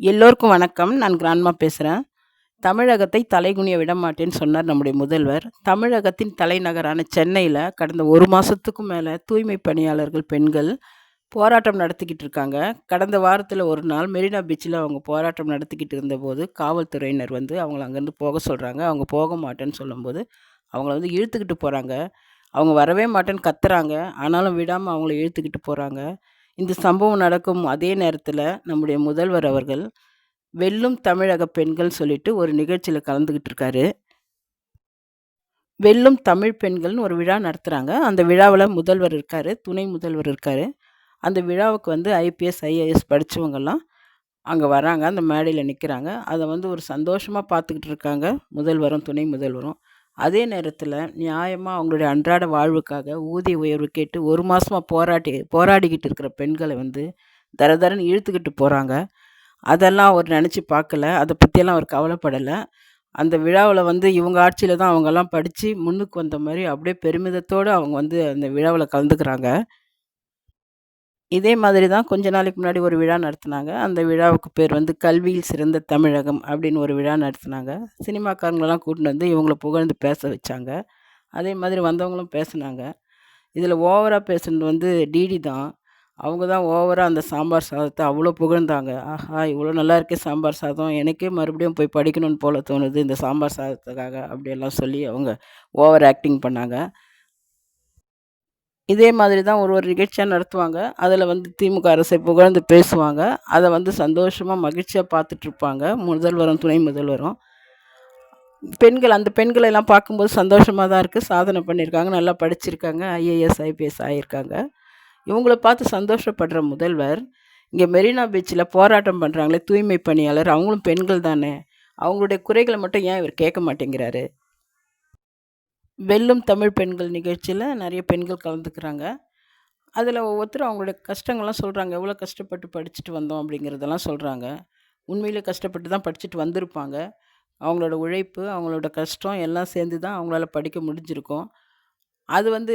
எல்லோருக்கும் வணக்கம். நான் கிராண்ட்மா பேசுகிறேன் தமிழகத்தை தலைகுனிய விடமாட்டேன்னு சொன்னார் நம்முடைய முதல்வர். தமிழகத்தின் தலைநகரான சென்னையில் கடந்த ஒரு மாதத்துக்கும் மேலே தூய்மை பணியாளர்கள் பெண்கள் போராட்டம் நடத்திக்கிட்டு இருக்காங்க. கடந்த வாரத்தில் ஒரு நாள் மெரினா பீச்சில் அவங்க போராட்டம் நடத்திக்கிட்டு இருந்தபோது, காவல்துறையினர் வந்து அவங்கள அங்கேருந்து போக சொல்கிறாங்க அவங்க போக மாட்டேன்னு சொல்லும்போது, அவங்கள வந்து இழுத்துக்கிட்டு போகிறாங்க அவங்க வரவே மாட்டேன்னு கத்துறாங்க. ஆனாலும் விடாமல் அவங்கள இழுத்துக்கிட்டு போகிறாங்க இந்த சம்பவம் நடக்கும் அதே நேரத்தில் நம்முடைய முதல்வர் அவர்கள், வெல்லும் தமிழக பெண்கள் சொல்லிட்டு ஒரு நிகழ்ச்சியில் கலந்துக்கிட்டு இருக்காரு. வெல்லும் தமிழ் பெண்கள்னு ஒரு விழா நடத்துகிறாங்க அந்த விழாவில் முதல்வர் இருக்கார் துணை முதல்வர் இருக்கார் அந்த விழாவுக்கு வந்து ஐபிஎஸ், ஐஏஎஸ் படித்தவங்கெல்லாம் அங்கே வராங்க. அந்த மேடையில் நிற்கிறாங்க அதை வந்து ஒரு சந்தோஷமாக பார்த்துக்கிட்டு இருக்காங்க. முதல்வரும், துணை முதல்வரும். அதே நேரத்தில் நியாயமாக அவங்களுடைய அன்றாட வாழ்வுக்காக ஊதிய உயர்வு கேட்டு ஒரு மாதமாக போராட்டி போராடிக்கிட்டு இருக்கிற பெண்களை வந்து தர தரன்னு இழுத்துக்கிட்டு போகிறாங்க அதெல்லாம் அவர் நினச்சி பார்க்கல. அதை பற்றியெல்லாம் அவர் கவலைப்படலை அந்த விழாவில் வந்து இவங்க ஆட்சியில் தான் அவங்கெல்லாம் படித்து முன்னுக்கு வந்த மாதிரி அப்படியே பெருமிதத்தோடு அவங்க வந்து அந்த விழாவில் கலந்துக்கிறாங்க. இதே மாதிரி தான் கொஞ்ச நாளைக்கு முன்னாடி ஒரு விழா நடத்தினாங்க அந்த விழாவுக்கு பேர் வந்து கல்வியில் சிறந்த தமிழகம் அப்படின்னு ஒரு விழா நடத்தினாங்க சினிமாக்காரங்களெல்லாம் கூட்டின்னு வந்து இவங்களை புகழ்ந்து பேச வச்சாங்க. அதே மாதிரி வந்தவங்களும் பேசினாங்க இதில் ஓவராக பேசுனது வந்து டிடி தான். அவங்க தான் ஓவராக அந்த சாம்பார் சாதத்தை அவ்வளோ புகழ்ந்தாங்க. ஆஹா! இவ்வளோ நல்லா இருக்கே சாம்பார் சாதம். எனக்கே மறுபடியும் போய் படிக்கணும்னு போல தோணுது இந்த சாம்பார் சாதத்துக்காக அப்படியெல்லாம் சொல்லி அவங்க ஓவர் ஆக்டிங் பண்ணாங்க. இதே மாதிரி தான் ஒரு ஒரு நிகழ்ச்சியாக நடத்துவாங்க. அதில் வந்து திமுக அரசை புகழ்ந்து பேசுவாங்க. அதை வந்து சந்தோஷமாக மகிழ்ச்சியாக பார்த்துட்ருப்பாங்க. முதல்வரும், துணை முதல்வரும். பெண்கள் அந்த பெண்களை எல்லாம் பார்க்கும்போது சந்தோஷமாக தான் இருக்குது சாதனை பண்ணியிருக்காங்க. நல்லா படிச்சிருக்காங்க. ஐஏஎஸ், ஐபிஎஸ் ஆகியிருக்காங்க இவங்கள பார்த்து சந்தோஷப்படுற முதல்வர், இங்கே மெரினா பீச்சில் போராட்டம் பண்ணுறாங்களே தூய்மை பணியாளர், அவங்களும் பெண்கள் தானே! அவங்களுடைய குறைகளை மட்டும் ஏன் இவர் கேட்க மாட்டேங்கிறாரு? வெல்லும் தமிழ் பெண்கள் நிகழ்ச்சியில் நிறைய பெண்கள் கலந்துக்கிறாங்க. அதில் ஒவ்வொருத்தரும் அவங்களுடைய கஷ்டங்கள்லாம் சொல்கிறாங்க எவ்வளோ கஷ்டப்பட்டு படிச்சுட்டு வந்தோம் அப்படிங்கிறதெல்லாம் சொல்கிறாங்க உண்மையிலே கஷ்டப்பட்டு தான் படிச்சுட்டு வந்திருப்பாங்க. அவங்களோட உழைப்பு, அவங்களோட கஷ்டம் எல்லாம் சேர்ந்து தான் அவங்களால படிக்க முடிஞ்சிருக்கும். அது வந்து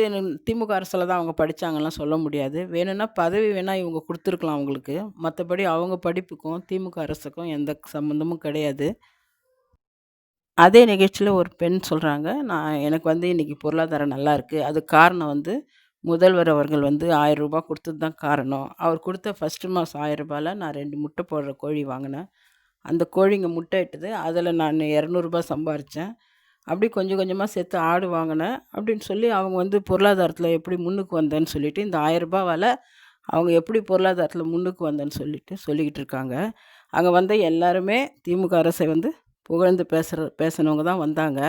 திமுக அரசில் தான் அவங்க படிச்சாங்கலாம் சொல்ல முடியாது. வேணும்னா பதவி வேணால் இவங்க கொடுத்துருக்கலாம் அவங்களுக்கு. மற்றபடி அவங்க படிப்புக்கும், திமுக அரசுக்கும் எந்த சம்மந்தமும் கிடையாது. அதே நிகழ்ச்சியில் ஒரு பெண் சொல்கிறாங்க நான் எனக்கு வந்து இன்றைக்கி பொருளாதாரம் நல்லா இருக்குது அது காரணம் வந்து முதல்வர் அவர்கள் வந்து ஆயிரம் ரூபாய் கொடுத்தது தான் காரணம். அவர் கொடுத்த ஃபர்ஸ்ட்டு மாசம் ரூ. 1000ல நான் ரெண்டு முட்டை போடுற கோழி வாங்கினேன் அந்த கோழிங்க முட்டை இட்டது. அதில் நான் இரநூறுபா சம்பாரித்தேன் அப்படி கொஞ்சம் கொஞ்சமாக சேர்த்து ஆடு வாங்கினேன் அப்படின்னு சொல்லி அவங்க வந்து பொருளாதாரத்தில் எப்படி முன்னுக்கு வந்தேன்னு சொல்லிவிட்டு இந்த ரூ. 1000வால அவங்க எப்படி பொருளாதாரத்தில் முன்னுக்கு வந்தேன்னு சொல்லிட்டு சொல்லிக்கிட்டு இருக்காங்க. அங்கே வந்த எல்லாருமே திமுக அரசை வந்து புகழ்ந்து பேசுகிற பேசினவங்க தான் வந்தாங்க.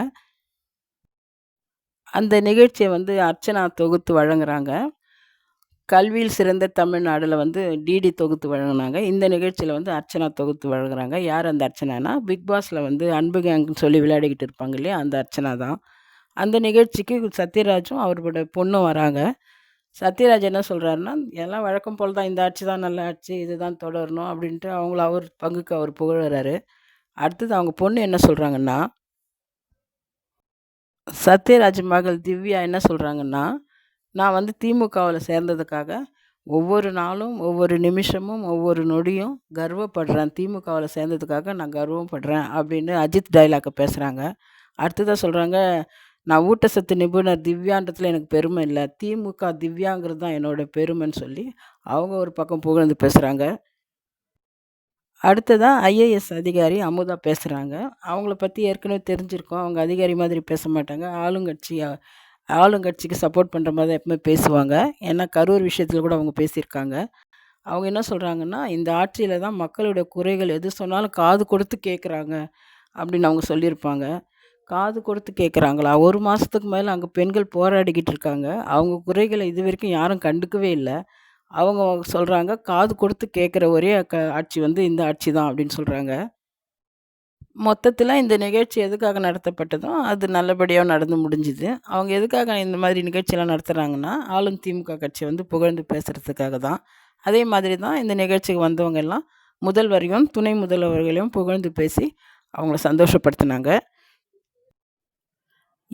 அந்த நிகழ்ச்சியை வந்து அர்ச்சனா தொகுத்து வழங்குறாங்க. கல்வியில் சிறந்த தமிழ்நாடில் வந்து டிடி தொகுத்து வழங்குனாங்க. இந்த நிகழ்ச்சியில் வந்து அர்ச்சனா தொகுத்து வழங்குறாங்க. யார் அந்த அர்ச்சனானா, பிக் பாஸில் வந்து அன்பு கேங்குன்னு சொல்லி விளையாடிக்கிட்டு இருப்பாங்க இல்லையா? அந்த அர்ச்சனா தான். அந்த நிகழ்ச்சிக்கு சத்யராஜும் அவரோட பொண்ணும் வராங்க. சத்யராஜ் என்ன சொல்கிறாருன்னா எல்லாம் வழக்கம் போல் தான் இந்த ஆட்சி தான் நல்ல ஆட்சி. இதுதான் தொடரணும் அப்படின்ட்டு அவங்கள அவர் பங்குக்கு அவர் புகழ்கிறாரு அடுத்தது அவங்க பொண்ணு என்ன சொல்கிறாங்கன்னா சத்யராஜ் மகள் திவ்யா என்ன சொல்கிறாங்கன்னா நான் வந்து திமுகவில் சேர்ந்ததுக்காக ஒவ்வொரு நாளும், ஒவ்வொரு நிமிஷமும், ஒவ்வொரு நொடியும் கர்வப்படுறேன். திமுகவில் சேர்ந்ததுக்காக நான் கர்வப்படுறேன் அப்படின்னு அஜித் டைலாக்கை பேசுகிறாங்க அடுத்ததாக சொல்கிறாங்க நான் ஊட்டச்சத்து நிபுணர் திவ்யான்றதுல எனக்கு பெருமை இல்லை. திமுக திவ்யாங்கிறது தான் என்னோட பெருமைன்னு சொல்லி அவங்க ஒரு பக்கம் புகழ்ந்து பேசுகிறாங்க அடுத்ததான் ஐஏஎஸ் அதிகாரி அமுதா பேசுகிறாங்க அவங்கள பற்றி ஏற்கனவே தெரிஞ்சிருக்கோம் அவங்க அதிகாரி மாதிரி பேச மாட்டாங்க. ஆளுங்கட்சி ஆளுங்கட்சிக்கு சப்போர்ட் பண்ணுற மாதிரி தான் எப்பவுமே பேசுவாங்க. ஏன்னா கரூர் விஷயத்தில் கூட அவங்க பேசியிருக்காங்க. அவங்க என்ன சொல்கிறாங்கன்னா இந்த ஆட்சியில் தான் மக்களுடைய குறைகள் எது சொன்னாலும் காது கொடுத்து கேட்குறாங்க அப்படின்னு அவங்க சொல்லியிருப்பாங்க. காது கொடுத்து கேட்குறாங்களா? ஒரு மாதத்துக்கு மேலே அங்கே பெண்கள் போராடிக்கிட்டு இருக்காங்க. அவங்க குறைகளை இது வரைக்கும் யாரும் கண்டுக்கவே இல்லை அவங்க சொல்கிறாங்க காது கொடுத்து கேட்குற ஒரே க ஆட்சி வந்து இந்த ஆட்சி தான் அப்படின்னு சொல்கிறாங்க மொத்தத்தில் இந்த நிகழ்ச்சி எதுக்காக நடத்தப்பட்டதோ, அது நல்லபடியாக நடந்து முடிஞ்சுது. அவங்க எதுக்காக இந்த மாதிரி நிகழ்ச்சியெல்லாம் நடத்துகிறாங்கன்னா ஆளும் திமுக கட்சி வந்து புகழ்ந்து பேசுகிறதுக்காக தான். அதே மாதிரி தான் இந்த நிகழ்ச்சிக்கு வந்தவங்க எல்லாம் முதல்வரையும், துணை முதல்வர்களையும் புகழ்ந்து பேசி அவங்கள சந்தோஷப்படுத்தினாங்க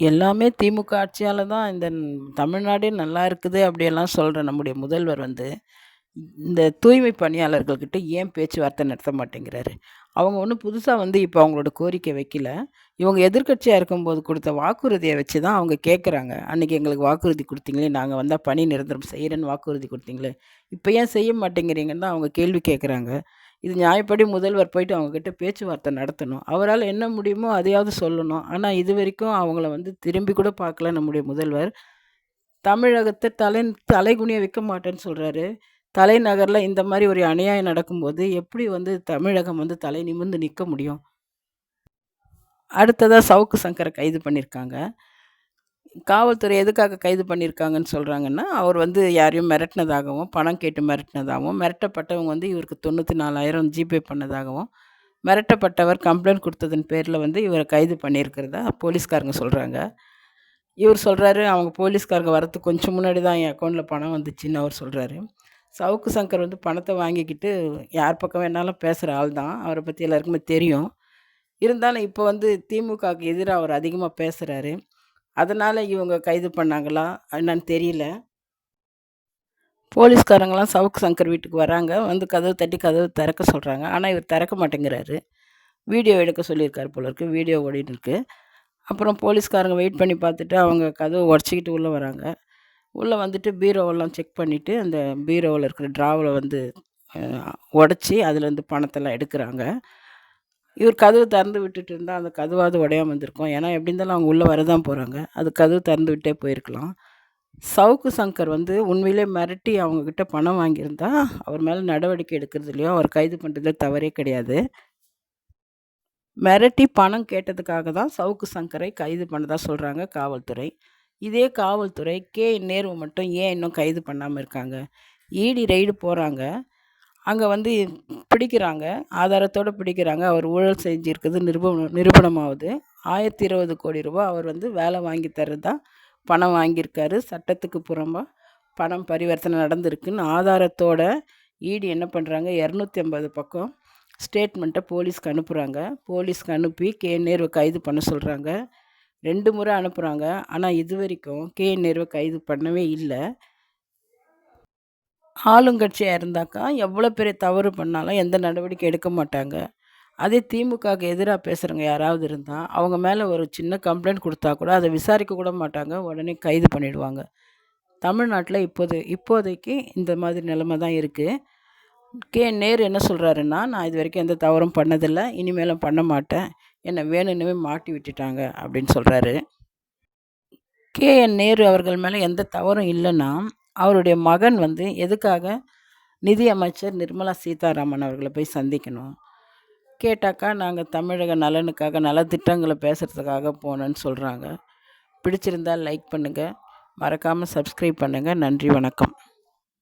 எல்லாமே திமுக ஆட்சியால தான் இந்த தமிழ்நாடே நல்லா இருக்குது அப்படியெல்லாம் சொல்கிற நம்முடைய முதல்வர் வந்து, இந்த தூய்மை பணியாளர்கள்கிட்ட ஏன் பேச்சுவார்த்தை நடத்த மாட்டேங்கிறாரு? அவங்க ஒன்றும் புதுசாக வந்து இப்போ அவங்களோட கோரிக்கை வைக்கல. இவங்க எதிர்க்கட்சியாக இருக்கும்போது கொடுத்த வாக்குறுதியை வச்சு தான் அவங்க கேட்குறாங்க அன்றைக்கி எங்களுக்கு வாக்குறுதி கொடுத்தீங்களே நாங்கள் வந்தால் பணி நிரந்தரம் செய்கிறேன்னு வாக்குறுதி கொடுத்தீங்களே இப்போ ஏன் செய்ய மாட்டேங்கிறீங்கன்னு தான் அவங்க கேள்வி கேட்குறாங்க இது நியாயப்படி முதல்வர் போயிட்டு அவங்கக்கிட்ட பேச்சுவார்த்தை நடத்தணும். அவரால் என்ன முடியுமோ அதையாவது சொல்லணும். ஆனால் இது வரைக்கும் அவங்கள வந்து திரும்பி கூட பார்க்கல நம்முடைய முதல்வர். தமிழகத்தை தலை தலைகுனிய வைக்க மாட்டேன்னு சொல்கிறாரு தலைநகரில் இந்த மாதிரி ஒரு அநியாயம் நடக்கும்போது எப்படி வந்து தமிழகம் வந்து தலை நிமிர்ந்து நிற்க முடியும்? அடுத்ததாக சவுக்கு சங்கரை கைது பண்ணியிருக்காங்க காவல்துறை எதுக்காக கைது பண்ணியிருக்காங்கன்னு சொல்கிறாங்கன்னா அவர் வந்து யாரையும் மிரட்டினதாகவும் பணம் கேட்டு மிரட்டினதாகவும் மிரட்டப்பட்டவங்க வந்து இவருக்கு தொண்ணூற்றி நாலாயிரம் ஜிபே பண்ணதாகவும் மிரட்டப்பட்டவர் கம்ப்ளைண்ட் கொடுத்ததன் பேரில் வந்து இவரை கைது பண்ணியிருக்கிறதா போலீஸ்காரங்க சொல்கிறாங்க இவர் சொல்கிறாரு அவங்க போலீஸ்காரங்க வரத்துக்கு கொஞ்சம் முன்னாடி தான் என் அக்கௌண்ட்டில் பணம் வந்துச்சுன்னு அவர் சொல்கிறாரு சவுக்கு சங்கர் வந்து பணத்தை வாங்கிக்கிட்டு யார் பக்கம் வேணாலும் பேசுகிற ஆள் தான். அவரை பற்றி எல்லாருக்குமே தெரியும். இருந்தாலும் இப்போ வந்து திமுகவுக்கு எதிராக அவர் அதிகமாக பேசுகிறாரு அதனால் இவங்க கைது பண்ணாங்களா என்னன்னு தெரியல. போலீஸ்காரங்களாம் சவுக்கு சங்கர் வீட்டுக்கு வராங்க. வந்து கதவு தட்டி கதவு திறக்க சொல்கிறாங்க ஆனால் இவர் திறக்க மாட்டேங்கிறாரு. வீடியோ எடுக்க சொல்லியிருக்காரு போல இருக்கு. வீடியோ ஓடிட்டு அப்புறம் போலீஸ்காரங்க வெயிட் பண்ணி பார்த்துட்டு அவங்க கதவை உடச்சிக்கிட்டு உள்ளே வராங்க. உள்ளே வந்துட்டு பீரோவெல்லாம் செக் பண்ணிவிட்டு அந்த பீரோவில் இருக்கிற ட்ராவில் வந்து உடச்சி அதுலேருந்து பணத்தெல்லாம் எடுக்கிறாங்க. இவர் கதவு திறந்து விட்டுட்டு இருந்தால் அந்த கதவாவது உடையாமல் வந்திருக்கும். ஏன்னா எப்படி இருந்தாலும் அவங்க உள்ளே வர தான் போகிறாங்க அது கதவு திறந்து விட்டே போயிருக்கலாம். சவுக்கு சங்கர் வந்து உண்மையிலே மிரட்டி அவங்கக்கிட்ட பணம் வாங்கியிருந்தா அவர் மேலே நடவடிக்கை எடுக்கிறதுலையோ அவர் கைது பண்ணுறதுல தவறே கிடையாது. மிரட்டி பணம் கேட்டதுக்காக தான் சவுக்கு சங்கரை கைது பண்ணதாக சொல்கிறாங்க காவல்துறை. இதே காவல்துறை கே நேரு மட்டும் ஏன் இன்னும் கைது பண்ணாமல் இருக்காங்க? ஈடி ரெய்டு போகிறாங்க அங்கே வந்து பிடிக்கிறாங்க ஆதாரத்தோடு பிடிக்கிறாங்க. அவர் ஊழல் செஞ்சுருக்குது நிரூபணம் நிரூபணமாகுது ஆயிரத்தி இருபது கோடி ரூபா அவர் வந்து வேலை வாங்கி தர்றதா பணம் வாங்கியிருக்காரு. சட்டத்துக்கு புறம்பாக பணம் பரிவர்த்தனை நடந்திருக்குன்னு ஆதாரத்தோட ஈடி என்ன பண்ணுறாங்க இரநூத்தி ஐம்பது பக்கம் ஸ்டேட்மெண்ட்டை போலீஸ்க்கு அனுப்புகிறாங்க போலீஸ்க்கு அனுப்பி கே நேர்வை கைது பண்ண சொல்கிறாங்க ரெண்டு முறை அனுப்புகிறாங்க ஆனால் இது வரைக்கும் கே நேர்வை கைது பண்ணவே இல்லை. ஆளுங்கட்சியாக இருந்தாக்கா எவ்வளோ பெரிய தவறு பண்ணாலும் எந்த நடவடிக்கை எடுக்க மாட்டாங்க. அதே திமுகவுக்கு எதிராக பேசுகிறவங்க யாராவது இருந்தால் அவங்க மேலே ஒரு சின்ன கம்ப்ளைண்ட் கொடுத்தா கூட அதை விசாரிக்க கூட மாட்டாங்க. உடனே கைது பண்ணிவிடுவாங்க தமிழ்நாட்டில் இப்போது இப்போதைக்கு இந்த மாதிரி நிலைமை தான் இருக்குது கே. நேரு என்ன சொல்கிறாருன்னா நான் இது வரைக்கும் எந்த தவறும் பண்ணதில்லை. இனிமேலும் பண்ண மாட்டேன். என்னை வேணும்னுமே மாட்டி விட்டுட்டாங்க அப்படின்னு சொல்கிறாரு கே. என். நேரு அவர்கள் மேலே எந்த தவறும் இல்லைன்னா அவருடைய மகன் வந்து எதுக்காக நிதி அமைச்சர் நிர்மலா சீதாராமன் அவர்களை போய் சந்திக்கணும்? கேட்டாக்கா நாங்கள் தமிழக நலனுக்காக நலத்திட்டங்களை பேசுகிறதுக்காக போனோன்னு சொல்கிறாங்க பிடிச்சிருந்தால் லைக் பண்ணுங்கள் மறக்காமல் சப்ஸ்கிரைப் பண்ணுங்கள் நன்றி வணக்கம்.